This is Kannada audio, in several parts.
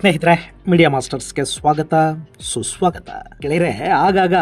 ಸ್ನೇಹಿತರೆ ಮೀಡಿಯಾ ಮಾಸ್ಟರ್ಸ್ಗೆ ಸ್ವಾಗತ, ಸುಸ್ವಾಗತ. ಗೆಳೆಯರೆ, ಆಗಾಗ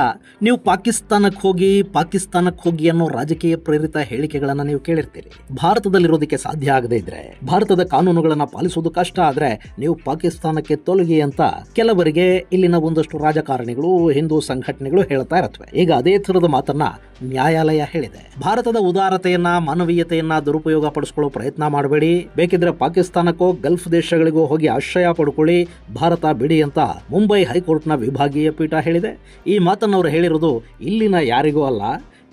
ನೀವು ಪಾಕಿಸ್ತಾನಕ್ಕೆ ಹೋಗಿ ಪಾಕಿಸ್ತಾನಕ್ಕೆ ಹೋಗಿ ಅನ್ನೋ ರಾಜಕೀಯ ಪ್ರೇರಿತ ಹೇಳಿಕೆಗಳನ್ನ ನೀವು ಕೇಳಿರ್ತೀರಿ. ಭಾರತದಲ್ಲಿರೋದಕ್ಕೆ ಸಾಧ್ಯ ಆಗದೇ ಇದ್ರೆ, ಭಾರತದ ಕಾನೂನುಗಳನ್ನ ಪಾಲಿಸೋದು ಕಷ್ಟ ಆದ್ರೆ ನೀವು ಪಾಕಿಸ್ತಾನಕ್ಕೆ ತೊಲಗಿ ಅಂತ ಕೆಲವರಿಗೆ ಇಲ್ಲಿನ ಒಂದಷ್ಟು ರಾಜಕಾರಣಿಗಳು, ಹಿಂದೂ ಸಂಘಟನೆಗಳು ಹೇಳ್ತಾ ಇರತ್ವೆ. ಈಗ ಅದೇ ಥರದ ಮಾತನ್ನ ನ್ಯಾಯಾಲಯ ಹೇಳಿದೆ. ಭಾರತದ ಉದಾರತೆಯನ್ನ, ಮಾನವೀಯತೆಯನ್ನ ದುರುಪಯೋಗ ಪಡಿಸ್ಕೊಳ್ಳೋ ಪ್ರಯತ್ನ ಮಾಡಬೇಡಿ. ಬೇಕಿದ್ರೆ ಪಾಕಿಸ್ತಾನಕ್ಕೋ, ಗಲ್ಫ್ ದೇಶಗಳಿಗೋ ಹೋಗಿ ಆಶ್ರಯ ಪಡ್ಕೊಳ್ಳಿ. ಭಾರತ ಬಿಡಿ ಅಂತ ಮುಂಬೈ ಹೈಕೋರ್ಟ್ನ ವಿಭಾಗೀಯ ಪೀಠ ಹೇಳಿದೆ. ಈ ಮಾತನ್ನು ಅವರು ಹೇಳಿರೋದು ಇಲ್ಲಿನ ಯಾರಿಗೂ ಅಲ್ಲ.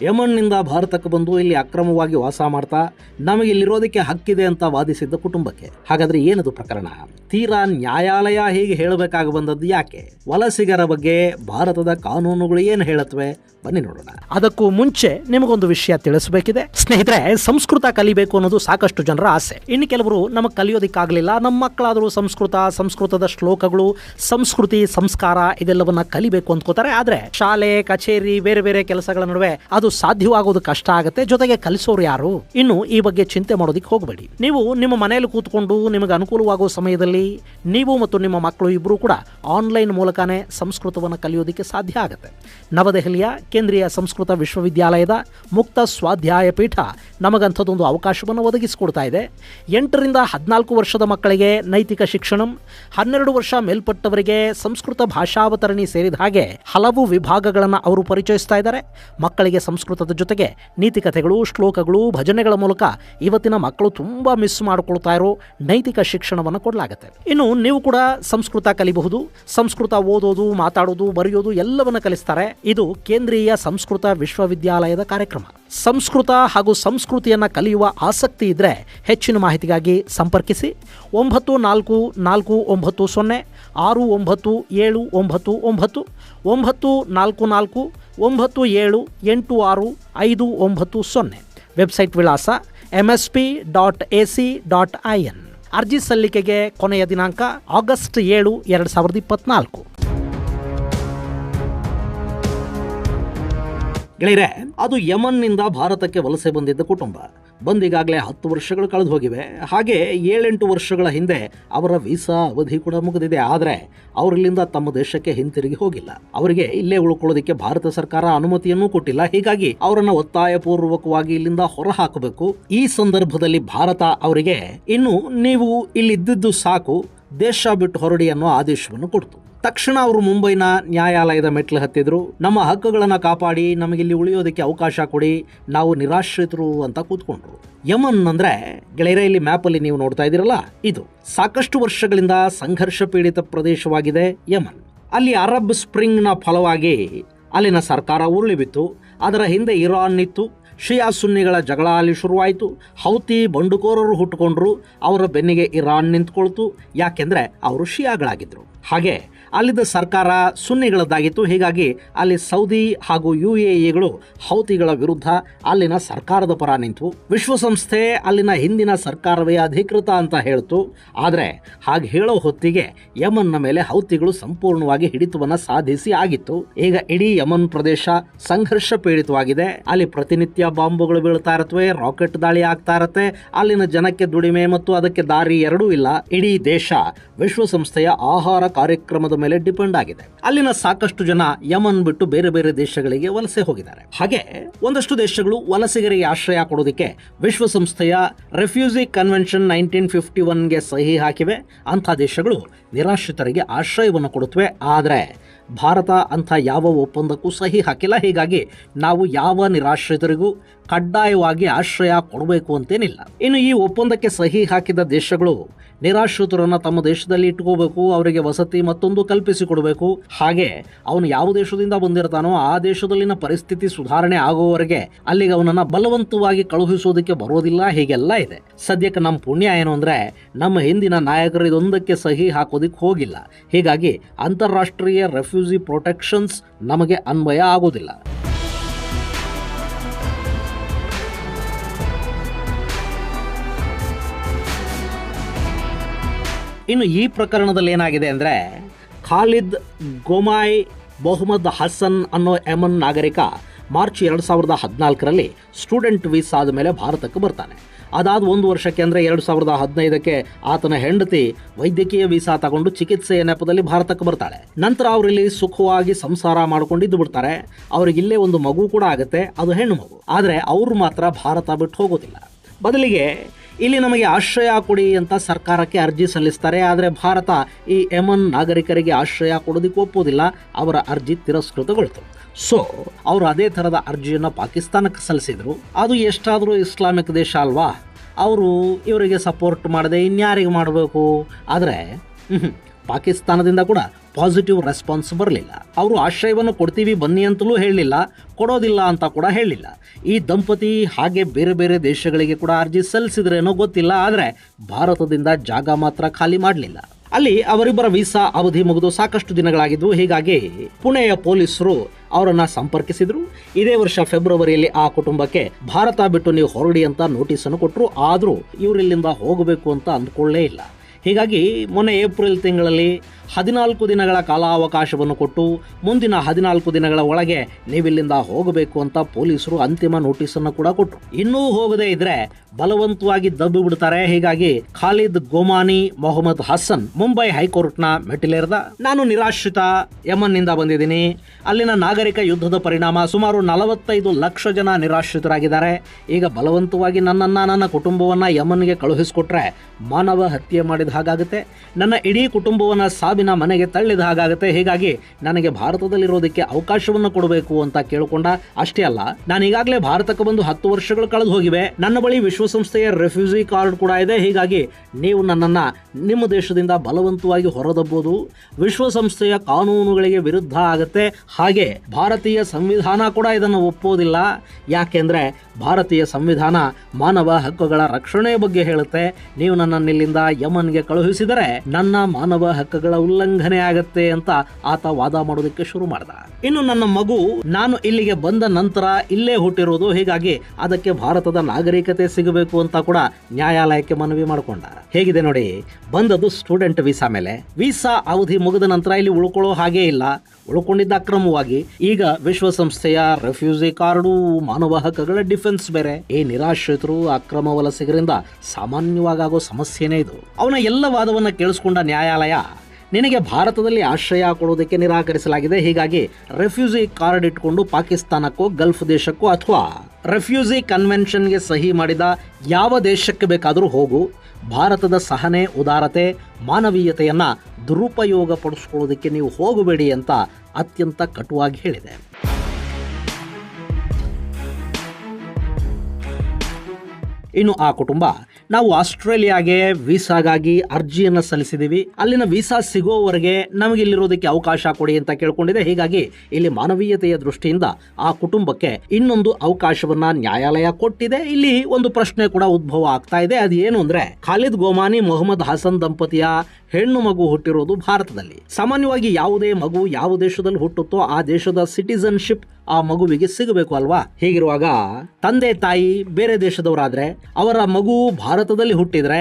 ಯಮನ್ನಿಂದ ಭಾರತಕ್ಕೆ ಬಂದು ಇಲ್ಲಿ ಅಕ್ರಮವಾಗಿ ವಾಸ ಮಾಡ್ತಾ ನಮಗೆ ಇಲ್ಲಿರೋದಕ್ಕೆ ಹಕ್ಕಿದೆ ಅಂತ ವಾದಿಸಿದ್ದ ಕುಟುಂಬಕ್ಕೆ. ಹಾಗಾದ್ರೆ ಏನದು ಪ್ರಕರಣ? ತೀರಾ ನ್ಯಾಯಾಲಯ ಹೀಗೆ ಹೇಳಬೇಕಾಗಿ ಬಂದದ್ದು ಯಾಕೆ? ವಲಸಿಗರ ಬಗ್ಗೆ ಭಾರತದ ಕಾನೂನುಗಳು ಏನು ಹೇಳತ್ವೆ ಬನ್ನಿ ನೋಡೋಣ. ಅದಕ್ಕೂ ಮುಂಚೆ ನಿಮಗೊಂದು ವಿಷಯ ತಿಳಿಸಬೇಕಿದೆ. ಸ್ನೇಹಿತರೆ, ಸಂಸ್ಕೃತ ಕಲಿಬೇಕು ಅನ್ನೋದು ಸಾಕಷ್ಟು ಜನರ ಆಸೆ. ಇನ್ನು ಕೆಲವರು ನಮಗೆ ಕಲಿಯೋದಿಕ್ಕಾಗಲಿಲ್ಲ. ನಮ್ಮ ಮಕ್ಕಳಾದರೂ ಸಂಸ್ಕೃತ, ಸಂಸ್ಕೃತದ ಶ್ಲೋಕಗಳು, ಸಂಸ್ಕೃತಿ, ಸಂಸ್ಕಾರ ಇದೆಲ್ಲವನ್ನ ಕಲಿಬೇಕು ಅಂದ್ಕೋತಾರೆ. ಆದ್ರೆ ಶಾಲೆ, ಕಚೇರಿ, ಬೇರೆ ಬೇರೆ ಕೆಲಸಗಳ ನಡುವೆ ಅದು ಸಾಧ್ಯವಾಗೋದು ಕಷ್ಟ ಆಗುತ್ತೆ. ಜೊತೆಗೆ ಕಲಿಸೋರು ಯಾರು? ಇನ್ನು ಈ ಬಗ್ಗೆ ಚಿಂತೆ ಮಾಡೋದಿಕ್ಕೆ ಹೋಗಬೇಡಿ. ನೀವು ನಿಮ್ಮ ಮನೆಯಲ್ಲಿ ಕೂತ್ಕೊಂಡು ನಿಮಗೆ ಅನುಕೂಲವಾಗುವ ಸಮಯದಲ್ಲಿ ನೀವು ಮತ್ತು ನಿಮ್ಮ ಮಕ್ಕಳು ಇಬ್ಬರು ಕೂಡ ಆನ್ಲೈನ್ ಮೂಲಕನೇ ಸಂಸ್ಕೃತವನ್ನು ಕಲಿಯೋದಕ್ಕೆ ಸಾಧ್ಯ ಆಗುತ್ತೆ. ನವದೆಹಲಿಯ ಕೇಂದ್ರೀಯ ಸಂಸ್ಕೃತ ವಿಶ್ವವಿದ್ಯಾಲಯದ ಮುಕ್ತ ಸ್ವಾಧ್ಯಾಯ ಪೀಠ ನಮಗಂಥದ್ದೊಂದು ಅವಕಾಶವನ್ನು ಒದಗಿಸಿಕೊಡ್ತಾ ಇದೆ. ಎಂಟರಿಂದ ಹದಿನಾಲ್ಕು ವರ್ಷದ ಮಕ್ಕಳಿಗೆ ನೈತಿಕ ಶಿಕ್ಷಣಂ, ಹನ್ನೆರಡು ವರ್ಷ ಮೇಲ್ಪಟ್ಟವರಿಗೆ ಸಂಸ್ಕೃತ ಭಾಷಾವತರಣಿ ಸೇರಿದ ಹಾಗೆ ಹಲವು ವಿಭಾಗಗಳನ್ನು ಅವರು ಪರಿಚಯಿಸ್ತಾ ಇದ್ದಾರೆ. ಮಕ್ಕಳಿಗೆ ಸಂಸ್ಕೃತದ ಜೊತೆಗೆ ನೀತಿಕಥೆಗಳು, ಶ್ಲೋಕಗಳು, ಭಜನೆಗಳ ಮೂಲಕ ಇವತ್ತಿನ ಮಕ್ಕಳು ತುಂಬ ಮಿಸ್ ಮಾಡಿಕೊಳ್ತಾ ಇರೋ ನೈತಿಕ ಶಿಕ್ಷಣವನ್ನು ಕೊಡಲಾಗುತ್ತೆ. ಇನ್ನು ನೀವು ಕೂಡ ಸಂಸ್ಕೃತ ಕಲಿಬಹುದು. ಸಂಸ್ಕೃತ ಓದೋದು, ಮಾತಾಡೋದು, ಬರೆಯೋದು ಎಲ್ಲವನ್ನ ಕಲಿಸ್ತಾರೆ. ಇದು ಕೇಂದ್ರೀಯ ಸಂಸ್ಕೃತ ವಿಶ್ವವಿದ್ಯಾಲಯದ ಕಾರ್ಯಕ್ರಮ. ಸಂಸ್ಕೃತ ಹಾಗೂ ಸಂಸ್ಕೃತಿಯನ್ನು ಕಲಿಯುವ ಆಸಕ್ತಿ ಇದ್ದರೆ ಹೆಚ್ಚಿನ ಮಾಹಿತಿಗಾಗಿ ಸಂಪರ್ಕಿಸಿ. ಒಂಬತ್ತು ನಾಲ್ಕು ನಾಲ್ಕು ಒಂಬತ್ತು ಸೊನ್ನೆ, ಆರು ಒಂಬತ್ತು ಏಳು ಒಂಬತ್ತು ಒಂಬತ್ತು ಒಂಬತ್ತು ನಾಲ್ಕು ನಾಲ್ಕು, ಒಂಬತ್ತು ಏಳು ಎಂಟು ಆರು ಐದು ಒಂಬತ್ತು ಸೊನ್ನೆ. ವೆಬ್ಸೈಟ್ ವಿಳಾಸ M S P dot A C dot I N ಅರ್ಜಿ ಸಲ್ಲಿಕೆಗೆ ಕೊನೆಯ ದಿನಾಂಕ ಆಗಸ್ಟ್ ಏಳು, ಎರಡು ಸಾವಿರದ ಇಪ್ಪತ್ನಾಲ್ಕು. ಗೆಳೆಯರೆ, ಅದು ಯಮನ್ನಿಂದ ಭಾರತಕ್ಕೆ ವಲಸೆ ಬಂದಿದ್ದ ಕುಟುಂಬ. ಬಂದೀಗಾಗಲೇ ಹತ್ತು ವರ್ಷಗಳು ಕಳೆದು ಹೋಗಿವೆ ಹಾಗೆ ಏಳೆಂಟು ವರ್ಷಗಳ ಹಿಂದೆ ಅವರ ವೀಸಾ ಅವಧಿ ಕೂಡ ಮುಗಿದಿದೆ. ಆದರೆ ಅವರಿಲ್ಲಿಂದ ತಮ್ಮ ದೇಶಕ್ಕೆ ಹಿಂತಿರುಗಿ ಹೋಗಿಲ್ಲ. ಅವರಿಗೆ ಇಲ್ಲೇ ಉಳ್ಕೊಳ್ಳೋದಕ್ಕೆ ಭಾರತ ಸರ್ಕಾರ ಅನುಮತಿಯನ್ನೂ ಕೊಟ್ಟಿಲ್ಲ. ಹೀಗಾಗಿ ಅವರನ್ನ ಒತ್ತಾಯಪೂರ್ವಕವಾಗಿ ಇಲ್ಲಿಂದ ಹೊರ ಹಾಕಬೇಕು ಈ ಸಂದರ್ಭದಲ್ಲಿ ಭಾರತ ಅವರಿಗೆ, ಇನ್ನು ನೀವು ಇಲ್ಲಿದ್ದು ಸಾಕು. ದೇಶ ಬಿಟ್ಟು ಹೊರಡಿ ಅನ್ನೋ ಆದೇಶವನ್ನು ಕೊಡ್ತು. ತಕ್ಷಣ ಅವರು ಮುಂಬೈನ ನ್ಯಾಯಾಲಯದ ಮೆಟ್ಲು ಹತ್ತಿದ್ರು. ನಮ್ಮ ಹಕ್ಕುಗಳನ್ನು ಕಾಪಾಡಿ, ನಮಗಿಲ್ಲಿ ಉಳಿಯೋದಕ್ಕೆ ಅವಕಾಶ ಕೊಡಿ, ನಾವು ನಿರಾಶ್ರಿತರು ಅಂತ ಕೂತ್ಕೊಂಡ್ರು. ಯಮನ್ ಅಂದ್ರೆ, ಗೆಳೆಯರೆ, ಇಲ್ಲಿ ಮ್ಯಾಪಲ್ಲಿ ನೀವು ನೋಡ್ತಾ ಇದ್ದೀರಲ್ಲ, ಇದು ಸಾಕಷ್ಟು ವರ್ಷಗಳಿಂದ ಸಂಘರ್ಷ ಪೀಡಿತ ಪ್ರದೇಶವಾಗಿದೆ ಯಮನ್. ಅಲ್ಲಿ ಅರಬ್ ಸ್ಪ್ರಿಂಗ್ನ ಫಲವಾಗಿ ಅಲ್ಲಿನ ಸರ್ಕಾರ ಉರುಳಿ ಬಿತ್ತು. ಅದರ ಹಿಂದೆ ಇರಾನ್ ಇತ್ತು. ಶಿಯಾ ಸುನ್ನಿಗಳ ಜಗಳ ಅಲ್ಲಿ ಶುರುವಾಯಿತು. ಹೌತಿ ಬಂಡುಕೋರರು ಹುಟ್ಟುಕೊಂಡ್ರು. ಅವರ ಬೆನ್ನಿಗೆ ಇರಾನ್ ನಿಂತ್ಕೊಳ್ತು. ಯಾಕೆಂದ್ರೆ, ಅವರು ಶಿಯಾಗಳಾಗಿದ್ರು. ಹಾಗೆ ಅಲ್ಲಿದ್ದ ಸರ್ಕಾರ ಸುನ್ನಿಗಳದ್ದಾಗಿತ್ತು. ಹೀಗಾಗಿ ಅಲ್ಲಿ ಸೌದಿ ಹಾಗೂ ಯು ಎ ಎಗಳು ಹೌತಿಗಳ ವಿರುದ್ಧ ಅಲ್ಲಿನ ಸರ್ಕಾರದ ಪರ ನಿಂತು ವಿಶ್ವಸಂಸ್ಥೆ ಅಲ್ಲಿನ ಹಿಂದಿನ ಸರ್ಕಾರವೇ ಅಧಿಕೃತ ಅಂತ ಹೇಳ್ತು. ಆದರೆ ಹಾಗೆ ಹೇಳೋ ಹೊತ್ತಿಗೆ ಯಮನ್ನ ಮೇಲೆ ಹೌತಿಗಳು ಸಂಪೂರ್ಣವಾಗಿ ಹಿಡಿತವನ್ನು ಸಾಧಿಸಿ ಆಗಿತ್ತು. ಈಗ ಇಡೀ ಯಮನ್ ಪ್ರದೇಶ ಸಂಘರ್ಷ ಪೀಡಿತವಾಗಿದೆ. ಅಲ್ಲಿ ಪ್ರತಿನಿತ್ಯ ಬಾಂಬುಗಳು ಬೀಳ್ತಾ ಇರುತ್ತವೆ, ರಾಕೆಟ್ ದಾಳಿ ಆಗ್ತಾ ಇರುತ್ತೆ. ಅಲ್ಲಿನ ಜನಕ್ಕೆ ದುಡಿಮೆ ಮತ್ತು ಅದಕ್ಕೆ ದಾರಿ ಎರಡೂ ಇಲ್ಲ. ಇಡೀ ದೇಶ ವಿಶ್ವಸಂಸ್ಥೆಯ ಆಹಾರ ಕಾರ್ಯಕ್ರಮದ ಮೇಲೆ ಡಿಪೆಂಡ್ ಆಗಿದೆ. ಅಲ್ಲಿನ ಸಾಕಷ್ಟು ಜನ ಯಮನ್ ಬಿಟ್ಟು ಬೇರೆ ಬೇರೆ ದೇಶಗಳಿಗೆ ವಲಸೆ ಹೋಗಿದ್ದಾರೆ. ಹಾಗೆ ಒಂದಷ್ಟು ದೇಶಗಳು ವಲಸಿಗರಿಗೆ ಆಶ್ರಯ ಕೊಡೋದಕ್ಕೆ ವಿಶ್ವಸಂಸ್ಥೆಯ ರೆಫ್ಯೂಸಿ ಕನ್ವೆನ್ಷನ್ ನೈನ್ಟೀನ್ ಫಿಫ್ಟಿ ಒನ್ಗೆ ಸಹಿ ಹಾಕಿವೆ. ಅಂಥ ದೇಶಗಳು ನಿರಾಶ್ರಿತರಿಗೆ ಆಶ್ರಯವನ್ನು ಕೊಡುತ್ತವೆ. ಆದರೆ ಭಾರತ ಅಂಥ ಯಾವ ಒಪ್ಪಂದಕ್ಕೂ ಸಹಿ ಹಾಕಿಲ್ಲ. ಹೀಗಾಗಿ ನಾವು ಯಾವ ನಿರಾಶ್ರಿತರಿಗೂ ಕಡ್ಡಾಯವಾಗಿ ಆಶ್ರಯ ಕೊಡಬೇಕು ಅಂತೇನಿಲ್ಲ. ಇನ್ನು ಈ ಒಪ್ಪಂದಕ್ಕೆ ಸಹಿ ಹಾಕಿದ ದೇಶಗಳು ನಿರಾಶ್ರಿತರನ್ನ ತಮ್ಮ ದೇಶದಲ್ಲಿ ಇಟ್ಕೋಬೇಕು ಅವರಿಗೆ ವಸತಿ ಮತ್ತೊಂದು ಕಲ್ಪಿಸಿಕೊಡಬೇಕು. ಹಾಗೆ ಅವನು ಯಾವ ದೇಶದಿಂದ ಬಂದಿರ್ತಾನೋ ಆ ದೇಶದಲ್ಲಿನ ಪರಿಸ್ಥಿತಿ ಸುಧಾರಣೆ ಆಗುವವರೆಗೆ ಅಲ್ಲಿಗೆ ಅವನನ್ನ ಬಲವಂತವಾಗಿ ಕಳುಹಿಸೋದಕ್ಕೆ ಬರೋದಿಲ್ಲ, ಹೀಗೆಲ್ಲ ಇದೆ. ಸದ್ಯಕ್ಕೆ ನಮ್ಮ ಪುಣ್ಯ ಏನು ಅಂದ್ರೆ ನಮ್ಮ ಹಿಂದಿನ ನಾಯಕರು ಇದೊಂದಕ್ಕೆ ಸಹಿ ಹಾಕೋದಿಕ್ ಹೋಗಿಲ್ಲ. ಹೀಗಾಗಿ ಅಂತಾರಾಷ್ಟ್ರೀಯ ರೆಫ್ಯೂಜಿ ಪ್ರೊಟೆಕ್ಷನ್ಸ್ ನಮಗೆ ಅನ್ವಯ ಆಗೋದಿಲ್ಲ. ಇನ್ನು ಈ ಪ್ರಕರಣದಲ್ಲಿ ಏನಾಗಿದೆ ಅಂದರೆ ಖಾಲಿದ್ ಗೊಮಾಯ್ ಮೊಹಮ್ಮದ್ ಹಸನ್ ಅನ್ನೋ ಯಮನ್ ನಾಗರಿಕ ಮಾರ್ಚ್ ಎರಡು ಸಾವಿರದ ಹದಿನಾಲ್ಕರಲ್ಲಿ ಸ್ಟೂಡೆಂಟ್ ಆದ ಮೇಲೆ ಭಾರತಕ್ಕೆ ಬರ್ತಾನೆ. ಅದಾದ ಒಂದು ವರ್ಷಕ್ಕೆ ಅಂದರೆ ಎರಡು ಸಾವಿರದ ಹದಿನೈದಕ್ಕೆ ಆತನ ಹೆಂಡತಿ ವೈದ್ಯಕೀಯ ವೀಸಾ ತಗೊಂಡು ಚಿಕಿತ್ಸೆಯ ನೆಪದಲ್ಲಿ ಭಾರತಕ್ಕೆ ಬರ್ತಾಳೆ. ನಂತರ ಅವರಿಲ್ಲಿ ಸುಖವಾಗಿ ಸಂಸಾರ ಮಾಡ್ಕೊಂಡಿದ್ದು ಬಿಡ್ತಾರೆ. ಅವರಿಗಿಲ್ಲೇ ಒಂದು ಮಗು ಕೂಡ ಆಗುತ್ತೆ, ಅದು ಹೆಣ್ಣು ಮಗು. ಆದರೆ ಅವರು ಮಾತ್ರ ಭಾರತ ಬಿಟ್ಟು ಹೋಗೋದಿಲ್ಲ. ಬದಲಿಗೆ ಇಲ್ಲಿ ನಮಗೆ ಆಶ್ರಯ ಕೊಡಿ ಅಂತ ಸರ್ಕಾರಕ್ಕೆ ಅರ್ಜಿ ಸಲ್ಲಿಸ್ತಾರೆ. ಆದರೆ ಭಾರತ ಈ ಯಮನ್ ನಾಗರಿಕರಿಗೆ ಆಶ್ರಯ ಕೊಡೋದಕ್ಕೆ ಒಪ್ಪೋದಿಲ್ಲ. ಅವರ ಅರ್ಜಿ ತಿರಸ್ಕೃತಗೊಳ್ತು. ಸೊ ಅವರು ಅದೇ ಥರದ ಅರ್ಜಿಯನ್ನು ಪಾಕಿಸ್ತಾನಕ್ಕೆ ಸಲ್ಲಿಸಿದರು. ಅದು ಎಷ್ಟಾದರೂ ಇಸ್ಲಾಮಿಕ್ ದೇಶ ಅಲ್ವಾ? ಅವರು ಇವರಿಗೆ ಸಪೋರ್ಟ್ ಮಾಡದೆ ಇನ್ಯಾರಿಗೆ ಮಾಡಬೇಕು? ಆದರೆ ಪಾಕಿಸ್ತಾನದಿಂದ ಕೂಡ ಪಾಸಿಟಿವ್ ರೆಸ್ಪಾನ್ಸ್ ಬರಲಿಲ್ಲ. ಅವರು ಆಶ್ರಯವನ್ನು ಕೊಡ್ತೀವಿ ಬನ್ನಿ ಅಂತಲೂ ಹೇಳಲಿಲ್ಲ, ಕೊಡೋದಿಲ್ಲ ಅಂತ ಕೂಡ ಹೇಳಲಿಲ್ಲ ಈ ದಂಪತಿ ಹಾಗೆ ಬೇರೆ ಬೇರೆ ದೇಶಗಳಿಗೆ ಕೂಡ ಅರ್ಜಿ ಸಲ್ಲಿಸಿದ್ರೇನೋ ಗೊತ್ತಿಲ್ಲ, ಆದರೆ ಭಾರತದಿಂದ ಜಾಗ ಮಾತ್ರ ಖಾಲಿ ಮಾಡಲಿಲ್ಲ. ಅಲ್ಲಿ ಅವರಿಬ್ಬರ ವೀಸಾ ಅವಧಿ ಮುಗಿದು ಸಾಕಷ್ಟು ದಿನಗಳಾಗಿದ್ವು ಹೀಗಾಗಿ ಪುಣೆಯ ಪೊಲೀಸರು ಅವರನ್ನ ಸಂಪರ್ಕಿಸಿದ್ರು. ಇದೇ ವರ್ಷ ಫೆಬ್ರವರಿಯಲ್ಲಿ ಆ ಕುಟುಂಬಕ್ಕೆ ಭಾರತ ಬಿಟ್ಟು ನೀವು ಹೊರಡಿ ಅಂತ ನೋಟಿಸನ್ನು ಕೊಟ್ಟರು ಆದರೂ ಇವರಿಲ್ಲಿಂದ ಹೋಗಬೇಕು ಅಂತ ಅಂದ್ಕೊಳ್ಳೇ ಇಲ್ಲ. ಹೀಗಾಗಿ ಮೊನ್ನೆ ಏಪ್ರಿಲ್ ತಿಂಗಳಲ್ಲಿ ಹದಿನಾಲ್ಕು ದಿನಗಳ ಕಾಲಾವಕಾಶವನ್ನು ಕೊಟ್ಟು ಮುಂದಿನ ಹದಿನಾಲ್ಕು ದಿನಗಳ ಒಳಗೆ ನೀವಿಲ್ಲಿಂದ ಹೋಗಬೇಕು ಅಂತ ಪೊಲೀಸರು ಅಂತಿಮ ನೋಟಿಸನ್ನು ಕೂಡ ಕೊಟ್ಟರು ಇನ್ನೂ ಹೋಗದೇ ಇದ್ರೆ ಬಲವಂತವಾಗಿ ದಬ್ಬಿ ಬಿಡ್ತಾರೆ. ಹೀಗಾಗಿ ಖಾಲಿದ್ ಗೋಮಾನಿ, ಮೊಹಮ್ಮದ್ ಹಸನ್ ಮುಂಬೈ ಹೈಕೋರ್ಟ್ನ ಮೆಟ್ಟಿಲೇರದ ನಾನು ನಿರಾಶ್ರಿತ ಯಮನ್ನಿಂದ ಬಂದಿದ್ದೀನಿ. ಅಲ್ಲಿನ ನಾಗರಿಕ ಯುದ್ಧದ ಪರಿಣಾಮ ಸುಮಾರು ನಲವತ್ತೈದು ಲಕ್ಷ ಜನ ನಿರಾಶ್ರಿತರಾಗಿದ್ದಾರೆ. ಈಗ ಬಲವಂತವಾಗಿ ನನ್ನನ್ನ, ನನ್ನ ಕುಟುಂಬವನ್ನ ಯಮನ್ಗೆ ಕಳುಹಿಸಿಕೊಟ್ರೆ ಮಾನವ ಹತ್ಯೆ ಮಾಡಿದ ಹಾಗಾಗುತ್ತೆ? ನನ್ನ ಇಡೀ ಕುಟುಂಬವನ್ನು ಸಾವಿನ ಮನೆಗೆ ತಳ್ಳಿದ ಹಾಗಾಗುತ್ತೆ. ಹೀಗಾಗಿ ನನಗೆ ಭಾರತದಲ್ಲಿರೋದಕ್ಕೆ ಅವಕಾಶವನ್ನು ಕೊಡಬೇಕು ಅಂತ ಕೇಳಿಕೊಂಡ ಅಷ್ಟೇ ಅಲ್ಲ, ನಾನು ಈಗಾಗಲೇ ಭಾರತಕ್ಕೆ ಬಂದು ಹತ್ತು ವರ್ಷಗಳು ಕಳೆದು ಹೋಗಿವೆ. ನನ್ನ ಬಳಿ ವಿಶ್ವಸಂಸ್ಥೆಯ ರೆಫ್ಯೂಸಿ ಕಾರ್ಡ್ ಕೂಡ ಇದೆ. ಹೀಗಾಗಿ ನೀವು ನನ್ನನ್ನು ನಿಮ್ಮ ದೇಶದಿಂದ ಬಲವಂತವಾಗಿ ಹೊರದಬ್ಬೋದು. ವಿಶ್ವಸಂಸ್ಥೆಯ ಕಾನೂನುಗಳಿಗೆ ವಿರುದ್ಧ ಆಗುತ್ತೆ. ಹಾಗೆ ಭಾರತೀಯ ಸಂವಿಧಾನ ಕೂಡ ಇದನ್ನು ಒಪ್ಪೋದಿಲ್ಲ. ಯಾಕೆಂದರೆ ಭಾರತೀಯ ಸಂವಿಧಾನ ಮಾನವ ಹಕ್ಕುಗಳ ರಕ್ಷಣೆ ಬಗ್ಗೆ ಹೇಳುತ್ತೆ. ನೀವು ನನ್ನನ್ನು ಇಲ್ಲಿಂದ ಯಮನ್ಗೆ ಕಳುಹಿಸಿದರೆ ನನ್ನ ಮಾನವ ಹಕ್ಕುಗಳ ಉಲ್ಲಂಘನೆ ಆಗತ್ತೆ ಅಂತ ಆತ ವಾದ ಮಾಡೋದಕ್ಕೆ ಶುರು ಮಾಡಿದ. ಇನ್ನು ನನ್ನ ಮಗು ನಾನು ಇಲ್ಲಿಗೆ ಬಂದ ನಂತರ ಇಲ್ಲೇ ಹುಟ್ಟಿರೋದು ಹೀಗಾಗಿ ಅದಕ್ಕೆ ಭಾರತದ ನಾಗರಿಕತೆ ಸಿಗಬೇಕು ಅಂತ ಕೂಡ ನ್ಯಾಯಾಲಯಕ್ಕೆ ಮನವಿ ಮಾಡಿಕೊಂಡ. ಹೇಗಿದೆ ನೋಡಿ, ಬಂದದ್ದು ಸ್ಟೂಡೆಂಟ್ ವೀಸಾ ಮೇಲೆ. ವೀಸಾ ಅವಧಿ ಮುಗಿದ ನಂತರ ಇಲ್ಲಿ ಉಳ್ಕೊಳ್ಳೋ ಹಾಗೇ ಇಲ್ಲ. ಉಳ್ಕೊಂಡಿದ್ದ ಅಕ್ರಮವಾಗಿ ಈಗ ವಿಶ್ವಸಂಸ್ಥೆಯ ರೆಫ್ಯೂಜಿ ಕಾರ್ಡು ಮಾನವ ಹಕ್ಕುಗಳ ಡಿಫೆನ್ಸ್ ಬೇರೆ. ಈ ನಿರಾಶ್ರಿತರು ಅಕ್ರಮ ವಲಸಿಗರಿಂದ ಸಾಮಾನ್ಯವಾಗೋ ಸಮಸ್ಯೆನೇ ಇದು. ಅವನ ಎಲ್ಲ ವಾದವನ್ನ ಕೇಳಿಸ್ಕೊಂಡ ನ್ಯಾಯಾಲಯ, ನಿನಗೆ ಭಾರತದಲ್ಲಿ ಆಶ್ರಯ ಕೊಡೋದಕ್ಕೆ ನಿರಾಕರಿಸಲಾಗಿದೆ. ಹೀಗಾಗಿ ರೆಫ್ಯೂಜಿ ಕಾರ್ಡ್ ಇಟ್ಕೊಂಡು ಪಾಕಿಸ್ತಾನಕ್ಕೋ, ಗಲ್ಫ್ ದೇಶಕ್ಕೋ ಅಥವಾ ರೆಫ್ಯೂಸಿ ಕನ್ವೆನ್ಷನ್ಗೆ ಸಹಿ ಮಾಡಿದ ಯಾವ ದೇಶಕ್ಕೆ ಬೇಕಾದರೂ ಹೋಗು. ಭಾರತದ ಸಹನೆ, ಉದಾರತೆ, ಮಾನವೀಯತೆಯನ್ನು ದುರುಪಯೋಗ ಪಡಿಸ್ಕೊಳ್ಳೋದಕ್ಕೆ ನೀವು ಹೋಗಬೇಡಿ ಅಂತ ಅತ್ಯಂತ ಕಟುವಾಗಿ ಹೇಳಿದೆ. ಇನ್ನು ಆ ಕುಟುಂಬ ನಾವು ಆಸ್ಟ್ರೇಲಿಯಾಗೆ ವೀಸಾಗಾಗಿ ಅರ್ಜಿಯನ್ನು ಸಲ್ಲಿಸಿದ್ದೀವಿ ಅಲ್ಲಿನ ವೀಸಾ ಸಿಗುವವರೆಗೆ ನಮಗೆ ಇಲ್ಲಿರೋದಕ್ಕೆ ಅವಕಾಶ ಕೊಡಿ ಅಂತ ಕೇಳ್ಕೊಂಡಿದೆ. ಹೀಗಾಗಿ ಇಲ್ಲಿ ಮಾನವೀಯತೆಯ ದೃಷ್ಟಿಯಿಂದ ಆ ಕುಟುಂಬಕ್ಕೆ ಇನ್ನೊಂದು ಅವಕಾಶವನ್ನ ನ್ಯಾಯಾಲಯ ಕೊಟ್ಟಿದೆ. ಇಲ್ಲಿ ಒಂದು ಪ್ರಶ್ನೆ ಕೂಡ ಉದ್ಭವ ಆಗ್ತಾ ಇದೆ. ಅದು ಏನು ಅಂದ್ರೆ, ಖಾಲಿದ್ ಗೋಮಾನಿ ಮೊಹಮ್ಮದ್ ಹಸನ್ ದಂಪತಿಯ ಹೆಣ್ಣು ಮಗು ಹುಟ್ಟಿರೋದು ಭಾರತದಲ್ಲಿ. ಸಾಮಾನ್ಯವಾಗಿ ಯಾವುದೇ ಮಗು ಯಾವ ದೇಶದಲ್ಲಿ ಹುಟ್ಟುತ್ತೋ ಆ ದೇಶದ ಸಿಟಿಸನ್ಶಿಪ್ ಆ ಮಗುವಿಗೆ ಸಿಗಬೇಕು ಅಲ್ವಾ? ಹೀಗಿರುವಾಗ ತಂದೆ ತಾಯಿ ಬೇರೆ ದೇಶದವರಾದ್ರೆ ಅವರ ಮಗು ಭಾರತದಲ್ಲಿ ಹುಟ್ಟಿದರೆ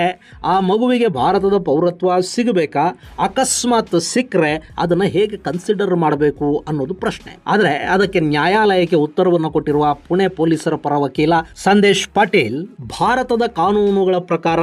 ಆ ಮಗುವಿಗೆ ಭಾರತದ ಪೌರತ್ವ ಸಿಗಬೇಕಾ? ಅಕಸ್ಮಾತ್ ಸಿಕ್ಕರೆ ಅದನ್ನು ಹೇಗೆ ಕನ್ಸಿಡರ್ ಮಾಡಬೇಕು ಅನ್ನೋದು ಪ್ರಶ್ನೆ. ಆದರೆ ಅದಕ್ಕೆ ನ್ಯಾಯಾಲಯಕ್ಕೆ ಉತ್ತರವನ್ನು ಕೊಟ್ಟಿರುವ ಪುಣೆ ಪೊಲೀಸರ ಪರ ವಕೀಲ ಸಂದೇಶ್ ಪಾಟೀಲ್, ಭಾರತದ ಕಾನೂನುಗಳ ಪ್ರಕಾರ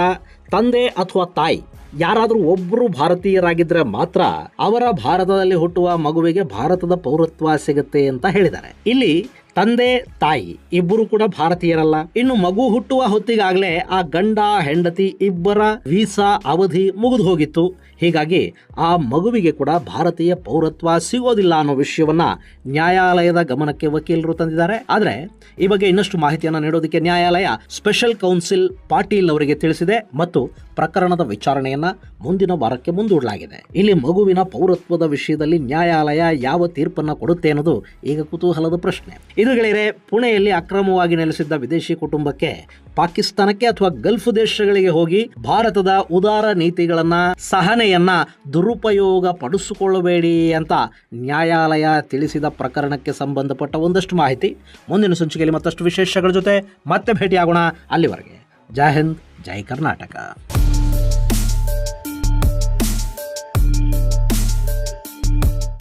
ತಂದೆ ಅಥವಾ ತಾಯಿ, ಯಾರಾದರೂ ಒಬ್ಬರು ಭಾರತೀಯರಾಗಿದ್ದರೆ ಮಾತ್ರ ಅವರ ಭಾರತದಲ್ಲಿ ಹುಟ್ಟುವ ಮಗುವಿಗೆ ಭಾರತದ ಪೌರತ್ವ ಸಿಗುತ್ತೆ ಅಂತ ಹೇಳಿದ್ದಾರೆ. ಇಲ್ಲಿ ತಂದೆ, ತಾಯಿ, ಇಬ್ಬರು ಕೂಡ ಭಾರತೀಯರಲ್ಲ. ಇನ್ನು ಮಗು ಹುಟ್ಟುವ ಹೊತ್ತಿಗಾಗಲೇ ಆ ಗಂಡ, ಹೆಂಡತಿ, ಇಬ್ಬರ ವೀಸಾ ಅವಧಿ ಮುಗಿದು ಹೋಗಿತ್ತು ಹೀಗಾಗಿ ಆ ಮಗುವಿಗೆ ಕೂಡ ಭಾರತೀಯ ಪೌರತ್ವ ಸಿಗೋದಿಲ್ಲ ಅನ್ನೋ ವಿಷಯವನ್ನ ನ್ಯಾಯಾಲಯದ ಗಮನಕ್ಕೆ ವಕೀಲರು ತಂದಿದ್ದಾರೆ. ಆದರೆ ಈ ಬಗ್ಗೆ ಇನ್ನಷ್ಟು ಮಾಹಿತಿಯನ್ನು ನೀಡೋದಕ್ಕೆ ನ್ಯಾಯಾಲಯ ಸ್ಪೆಷಲ್ ಕೌನ್ಸಿಲ್ ಪಾಟೀಲ್ ಅವರಿಗೆ ತಿಳಿಸಿದೆ ಮತ್ತು ಪ್ರಕರಣದ ವಿಚಾರಣೆಯನ್ನ ಮುಂದಿನ ವಾರಕ್ಕೆ ಮುಂದೂಡಲಾಗಿದೆ. ಇಲ್ಲಿ ಮಗುವಿನ ಪೌರತ್ವದ ವಿಷಯದಲ್ಲಿ ನ್ಯಾಯಾಲಯ ಯಾವ ತೀರ್ಪನ್ನ ಕೊಡುತ್ತೆ ಅನ್ನೋದು ಈಗ ಕುತೂಹಲದ ಪ್ರಶ್ನೆ. ಇದು ಪುಣೆಯಲ್ಲಿ ಅಕ್ರಮವಾಗಿ ನೆಲೆಸಿದ್ದ ವಿದೇಶಿ ಕುಟುಂಬಕ್ಕೆ ಪಾಕಿಸ್ತಾನಕ್ಕೆ ಅಥವಾ ಗಲ್ಫ್ ದೇಶಗಳಿಗೆ ಹೋಗಿ ಭಾರತದ ಉದಾರ ನೀತಿಗಳನ್ನ, ಸಹನೆಯನ್ನ ದುರುಪಯೋಗ ಪಡಿಸಿಕೊಳ್ಳಬೇಡಿ ಅಂತ ನ್ಯಾಯಾಲಯ ತಿಳಿಸಿದ ಪ್ರಕರಣಕ್ಕೆ ಸಂಬಂಧಪಟ್ಟ ಒಂದಷ್ಟು ಮಾಹಿತಿ. ಮುಂದಿನ ಸಂಚಿಕೆಯಲ್ಲಿ ಮತ್ತಷ್ಟು ವಿಶೇಷಗಳ ಜೊತೆ ಮತ್ತೆ ಭೇಟಿಯಾಗೋಣ ಅಲ್ಲಿವರೆಗೆ. ಜೈ ಹಿಂದ್, ಜೈ ಕರ್ನಾಟಕ.